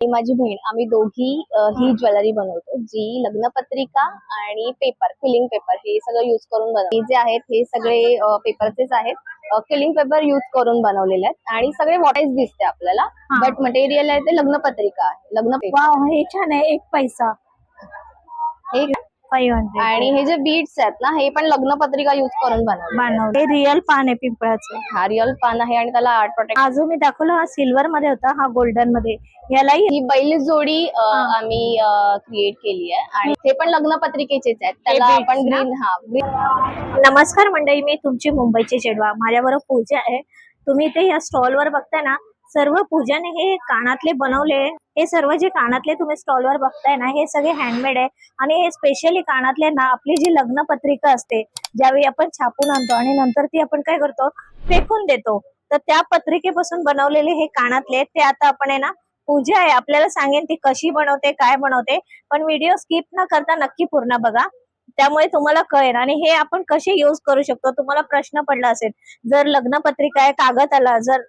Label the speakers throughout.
Speaker 1: आणि माझी बहीण आम्ही दोघी ही ज्वेलरी बनवतो जी लग्नपत्रिका आणि पेपर फिलिंग पेपर हे सगळं युज करून बनवतो. जे आहेत हे सगळे पेपरचेच आहेत. फिलिंग पेपर युज करून बनवलेले आहेत. आणि सगळे वॉटाईज दिसते आपल्याला. बट मटेरियल आहे ते लग्नपत्रिका आहे. लग्न
Speaker 2: हे छान आहे. एक पैसा.
Speaker 1: हे
Speaker 2: फाईव्ह हंड्रेड
Speaker 1: आणि हे जे बीड्स आहेत ना हे पण लग्नपत्रिका युज करून बनवले
Speaker 2: बनवलं हे रिअल पान आहे पिंपळाचं.
Speaker 1: हा रिअल पान आहे आणि त्याला आर्ट प्रोटेक्ट
Speaker 2: हा जो मी दाखवला हा सिल्वर मध्ये होता हा गोल्डनमध्ये. यालाही
Speaker 1: ही बैल जोडी अ, आम्ही क्रिएट केली आहे. आणि हे पण लग्नपत्रिकेचेच आहेत. त्याला
Speaker 2: beads
Speaker 1: आपण
Speaker 2: ना?
Speaker 1: ग्रीन हा
Speaker 2: नमस्कार मंडळी मी तुमची मुंबईची चेडवा माझ्याबरोबर पूजा आहे. तुम्ही इथे या स्टॉल वर बघताय ना सर्व पूजाने हे कानातले बनवले हे सर्व जे कानातले तुम्ही स्टॉल वर बघताय ना हे सगळे हँडमेड आहे. आणि हे स्पेशली कानातले ना आपली जी लग्न पत्रिका असते ज्यावेळी आपण छापून आणतो आणि नंतर ती आपण काय करतो फेकून देतो. तर त्या पत्रिकेपासून बनवलेले हे कानातले ते आता आपण आहे ना पूजा आहे. आपल्याला सांगेन ती कशी बनवते काय बनवते. पण व्हिडिओ स्किप न करता नक्की पूर्ण बघा. त्यामुळे तुम्हाला कळेल. आणि हे आपण कसे युज करू शकतो? तुम्हाला प्रश्न पडला असेल. जर लग्न पत्रिका आहे कागद आला जर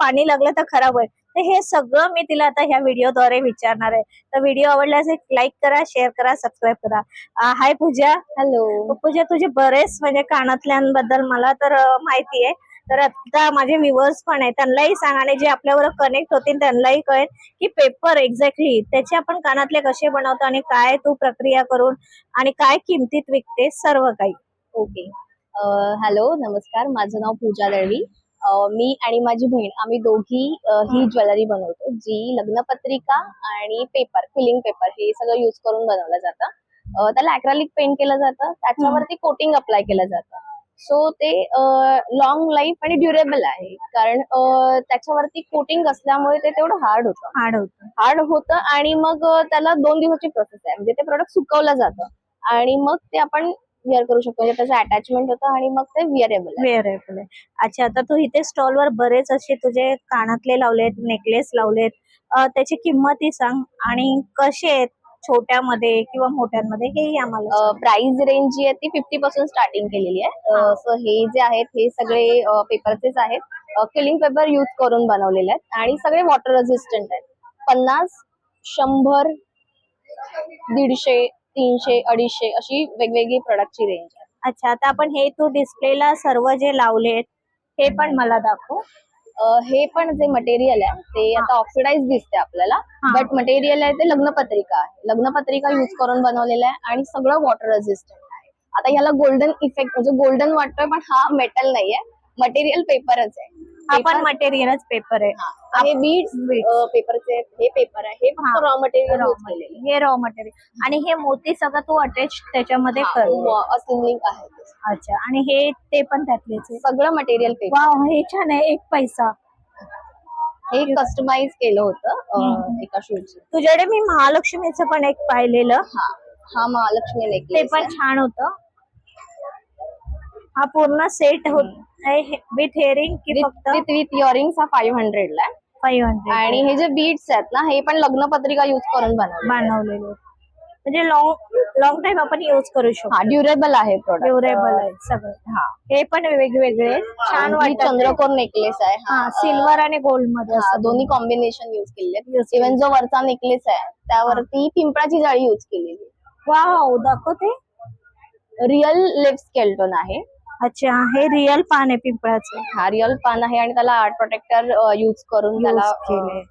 Speaker 2: पाणी लागलं तर खराब होईल. तर हे सगळं मी तिला आता ह्या व्हिडिओद्वारे विचारणार आहे. तर व्हिडिओ आवडल्यास एक लाईक करा शेअर करा सबस्क्राईब करा. हाय पूजा.
Speaker 1: हॅलो
Speaker 2: पूजा तुझे बरेच म्हणजे कानातल्यांबद्दल मला तर माहिती आहे. तर आता माझे व्ह्युअर्स पण आहेत त्यांनाही सांग आणि जे आपल्यावर कनेक्ट होतील त्यांनाही कळेल की पेपर एक्झॅक्टली त्याचे आपण कानातले कसे बनवतो आणि काय तू प्रक्रिया करून आणि काय किमतीत विकते सर्व काही.
Speaker 1: ओके हॅलो नमस्कार. माझं नाव पूजा दळवी. मी आणि माझी बहीण आम्ही दोघी ही ज्वेलरी बनवतो जी लग्नपत्रिका आणि पेपर फिलिंग पेपर हे सगळं युज करून बनवलं जातं. त्याला अॅक्रालिक पेंट केलं जातं त्याच्यावरती कोटिंग अप्लाय केलं जातं. सो ते लॉंग लाईफ आणि ड्युरेबल आहे. कारण त्याच्यावरती कोटिंग असल्यामुळे ते तेवढं हार्ड होतं.
Speaker 2: हार्ड होतं.
Speaker 1: हार्ड होतं आणि मग त्याला दोन दिवसाची प्रोसेस आहे. म्हणजे ते प्रोडक्ट सुकवलं जातं. आणि मग ते आपण विअर करू शकतो. म्हणजे त्याचं अटॅचमेंट होतं आणि मग ते विअरेबल
Speaker 2: वेअरेबल आहे. अच्छा आता तू इथे स्टॉल वर बरेच असे तुझे कानातले लावलेत नेकलेस लावलेत. त्याची किंमतही सांग. आणि कसे आहेत? छोट्यामध्ये किंवा मोठ्यांमध्ये हेही आम्हाला.
Speaker 1: प्राइस रेंज जी आहे ती फिफ्टी पासून स्टार्टिंग केलेली आहे. सो हे. जे आहेत हे सगळे पेपरचेच आहेत. किलिंग पेपर यूज करून बनवलेले आहेत. आणि सगळे वॉटर रेजिस्टंट आहेत. पन्नास शंभर दीडशे तीनशे अडीचशे अशी वेगवेगळी प्रोडक्टची रेंज आहे.
Speaker 2: अच्छा आता आपण हे तू डिस्प्लेला सर्व जे लावलेत हे पण मला दाखव.
Speaker 1: हे पण जे मटेरियल आहे ते आता ऑक्सिडाइज दिसते आपल्याला. बट मटेरियल आहे ते लग्नपत्रिका आहे. लग्नपत्रिका युज करून बनवलेलं आहे आणि सगळं वॉटर रेजिस्टंट आहे. आता ह्याला गोल्डन इफेक्ट म्हणजे गोल्डन वाटतोय पण हा मेटल नाहीये. मटेरियल पेपरच आहे.
Speaker 2: हा पण
Speaker 1: Paper-
Speaker 2: मटेरियलच पेपर आहे.
Speaker 1: हा. हे बीड्स पेपरचे हे पेपर आहे. हे फक्त. रॉ मटेरियल
Speaker 2: Raw
Speaker 1: यूज केलेले
Speaker 2: हे रॉ मटेरियल आणि हे मोती सगळं तू अटॅच त्याच्यामध्ये कर.
Speaker 1: असेंब्लिंग आहे.
Speaker 2: अच्छा. आणि हे ते पण त्यातलेच आहे.
Speaker 1: सगळं मटेरियल पेपर
Speaker 2: वाव हे छान आहे. एक पैसा.
Speaker 1: हे कस्टमाइज केलं होतं अ. एका शूटचं
Speaker 2: तुझ्याकडे मी महालक्ष्मीचं पण एक पाहिलेलं.
Speaker 1: हा हा महालक्ष्मी
Speaker 2: ते
Speaker 1: नेकलेस
Speaker 2: पण छान होतं. हा पूर्ण सेट होत विथ हेअरिंग की फक्त
Speaker 1: विथ विथ इयरिंग्स हा फाईव्ह हंड्रेड ला.
Speaker 2: फाईव्ह हंड्रेड
Speaker 1: आणि हे जे बीड्स आहेत ना हे पण लग्नपत्रिका युज करून बनवले
Speaker 2: बनवलेले म्हणजे लॉंग लॉंग टाइम आपण युज करू
Speaker 1: हा
Speaker 2: शकतो
Speaker 1: ड्युरेबल आहे प्रोडक्ट
Speaker 2: ड्युरेबल आहे सगळं.
Speaker 1: हा.
Speaker 2: हे पण वेगवेगळे. छान
Speaker 1: ही
Speaker 2: वाटत
Speaker 1: चंद्रकोर नेकलेस आहे.
Speaker 2: हा सिल्वर आणि गोल्डमध्ये
Speaker 1: हा, दोन्ही कॉम्बिनेशन युज केलेले इव्हन जो वरचा नेकलेस आहे त्यावरती पिंपळाची जाळी युज केलेली
Speaker 2: वाव दाखवते.
Speaker 1: रिअल लिप स्केल्टन आहे.
Speaker 2: अच्छा हे. रिअल पान आहे पिंपळाचं.
Speaker 1: हा रिअल पान आहे आणि त्याला आर्ट प्रोटेक्टर युज करून त्याला
Speaker 2: Use केलंय.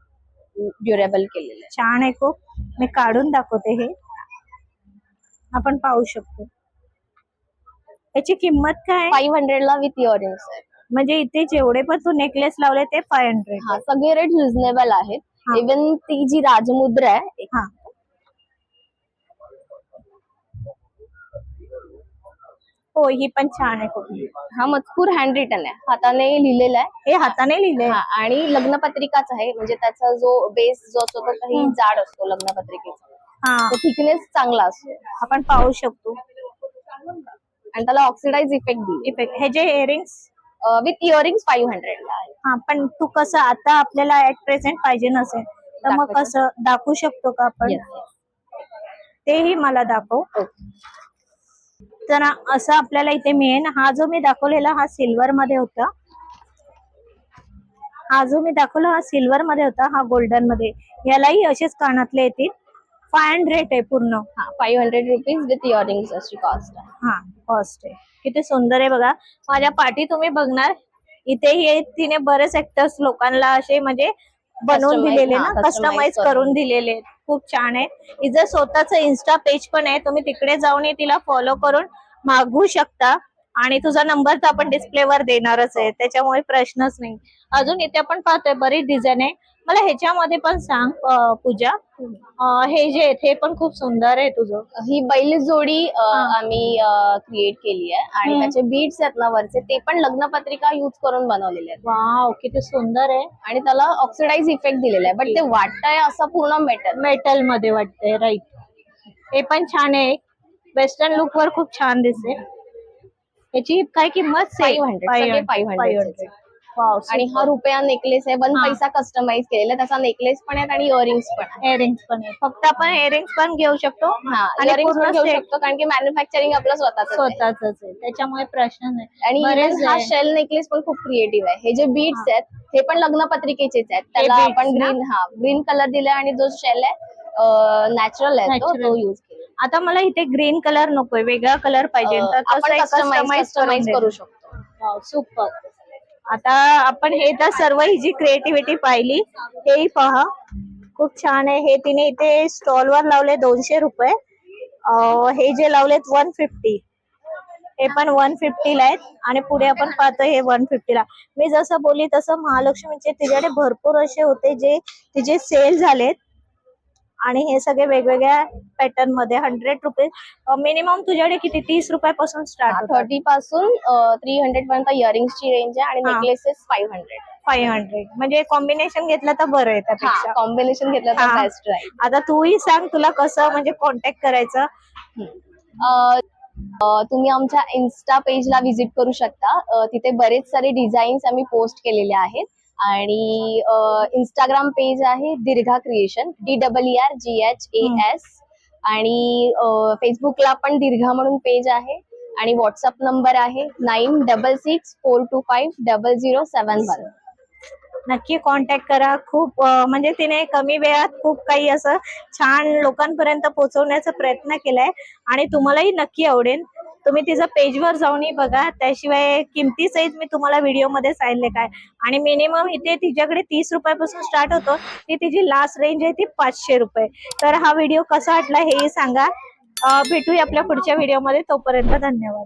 Speaker 1: ड्युरेबल केलेलं आहे.
Speaker 2: छान आहे खूप. मी काढून दाखवते हे. आपण पाहू शकतो. याची किंमत काय? आहे?
Speaker 1: फाईव्ह हंड्रेड ला विथ इयरिंग्स आहे.
Speaker 2: म्हणजे इथे जेवढे पण तू नेकलेस लावले ते फाय हंड्रेड
Speaker 1: हा सगळे रेट रिझनेबल आहेत.
Speaker 2: हा.
Speaker 1: इव्हन ती जी राजमुद्रा आहे
Speaker 2: हा. हो ही पण छान आहे खूप.
Speaker 1: हा मजकूर हँड रिटन आहे. हाताने लिहिलेला आहे.
Speaker 2: हे हाताने लिहिले
Speaker 1: हा, आणि लग्नपत्रिकाच आहे. म्हणजे त्याचा जो बेस जो असतो तो काही. जाड असतो लग्नपत्रिकेचा.
Speaker 2: हा.
Speaker 1: तो थिकनेस चांगला असतो.
Speaker 2: आपण पाहू शकतो.
Speaker 1: आणि त्याला ऑक्सिडाइज इफेक्ट दिले.
Speaker 2: इफेक्ट हे जे earrings
Speaker 1: with earrings five hundred ला आहे.
Speaker 2: हा पण तू कसं आता आपल्याला ऍट प्रेझेंट पाहिजे नसेल तर मग? कसं दाखवू शकतो का आपण?
Speaker 1: Yes, yes.
Speaker 2: तेही मला दाखव.
Speaker 1: Okay.
Speaker 2: तर असं आपल्याला इथे मिळेल. हा जो मी दाखवलेला हा सिल्वर मध्ये होता. हा जो मी दाखवला हा सिल्वर मध्ये होता हा गोल्डनमध्ये. यालाही असेच कानातले येतील. फाय हंड्रेड आहे पूर्ण.
Speaker 1: हा five hundred rupees with earrings अशी कॉस्ट आहे
Speaker 2: हा कॉस्ट आहे. किती सुंदर आहे बघा. माझ्या पाठी तुम्ही बघणार. इथे हे तिने बरेच ऍक्टर्स लोकांना असे म्हणजे बनवून दिलेले ना कस्टमाइज
Speaker 1: करून.
Speaker 2: करून दिलेले आहेत. खूप छान आहे. हिचं स्वतःच इन्स्टा पेज पण आहे. तुम्ही तिकडे जाऊन तिला फॉलो करून मागवू शकता. आणि तुझा नंबर तर आपण डिस्प्लेवर देणारच आहे त्याच्यामुळे प्रश्नच नाही. अजून इथे आपण पाहतोय बरीच डिझाईन आहे. मला ह्याच्यामध्ये पण सांग पूजा. हे जे आहे ते पण खूप सुंदर आहे तुझं.
Speaker 1: ही बैल जोडी
Speaker 2: हा.
Speaker 1: आम्ही क्रिएट केली आहे. आणि. त्याचे बीड्स आहेत ना वरचे ते पण लग्नपत्रिका युज करून बनवलेले आहेत.
Speaker 2: वाव किती सुंदर आहे.
Speaker 1: आणि त्याला ऑक्सिडाइज इफेक्ट दिलेला आहे. बट ते वाटतंय असं पूर्ण मेटल
Speaker 2: मेटलमध्ये वाटते राईट हे पण छान आहे. वेस्टर्न लुक वर खूप छान दिसते याची काय किंमत?
Speaker 1: 500, सगळे 500 चे.
Speaker 2: वाव
Speaker 1: आणि हा रुपया नेकलेस आहे. वन. पैसा कस्टमाइज केलेला. त्याचा नेकलेस पण आहे आणि इयरिंग्स पण
Speaker 2: इयरिंग्स पण आहे. फक्त आपण इयरिंग्स पण घेऊ शकतो. आणि
Speaker 1: इयरिंग्स पण घेऊ शकतो कारण की मॅन्युफॅक्चरिंग आपलं स्वतःच
Speaker 2: स्वतःच आहे. त्याच्यामुळे प्रश्न नाही.
Speaker 1: आणि हा. शेल नेकलेस पण खूप क्रिएटिव्ह आहे. हे जे बीड्स आहेत हे पण लग्नपत्रिकेचेच आहेत. त्याला आपण? ग्रीन हा ग्रीन कलर दिलाय आणि जो शेल आहे नॅचरल आहे. तो युज केला.
Speaker 2: आता मला इथे ग्रीन कलर नकोय वेगळा कलर पाहिजे. तर तसं
Speaker 1: कस्टमाइज
Speaker 2: करून
Speaker 1: करू. शकतो.
Speaker 2: सुपर आता आपण हे तर सर्व ही जी क्रिएटिव्हिटी पाहिली हेही पहा. खूप छान आहे. हे तिने इथे स्टॉल वर लावले दोनशे रुपये. हे जे लावलेत वन फिफ्टी हे पण वन ला आहेत. आणि पुढे आपण पाहतो हे वन ला. मी जसं बोलली तसं महालक्ष्मीचे तिच्याकडे भरपूर असे होते जे तिचे सेल झालेत. आणि हे सगळे वेगवेगळ्या पॅटर्नमध्ये हंड्रेड रुपीज मिनिमम तुझ्याकडे किती? तीस रुपयापासून स्टार्ट
Speaker 1: थर्टी पासून थ्री हंड्रेड पर्यंत इयरिंगची रेंज आहे आणि. Necklaces five hundred
Speaker 2: five hundred म्हणजे कॉम्बिनेशन घेतलं तर बरं त्यापेक्षा.
Speaker 1: कॉम्बिनेशन घेतलं तर. बेस्ट राहील
Speaker 2: आता तूही सांग तुला कसं म्हणजे कॉन्टॅक्ट करायचं.
Speaker 1: तुम्ही आमच्या इन्स्टा पेजला व्हिजिट करू शकता. तिथे बरेच सारे डिझाईन्स आम्ही पोस्ट केलेले आहेत. आणि इंस्टाग्राम पेज आहे Deergha creation D double R G H A S आणि फेसबुकला पण दीर्घा म्हणून पेज आहे. आणि व्हॉट्सअप नंबर आहे nine double six four two five double zero seven one
Speaker 2: नक्की कॉन्टॅक्ट करा. खूप म्हणजे तिने कमी वेळात खूप काही असं छान लोकांपर्यंत पोहोचवण्याचा प्रयत्न केलाय. आणि तुम्हालाही नक्की आवडेल. तुम्ही तिचं पेजवर जाऊनही बघा. त्याशिवाय किमती सहित मी तुम्हाला व्हिडिओमध्ये सांगितले काय. आणि मिनिमम इथे तिच्याकडे तीस रुपयापासून स्टार्ट होतो. ती तिची लास्ट रेंज आहे ती पाचशे रुपये. तर हा व्हिडिओ कसा वाटला हेही सांगा. भेटूया आपल्या पुढच्या व्हिडिओमध्ये तोपर्यंत धन्यवाद.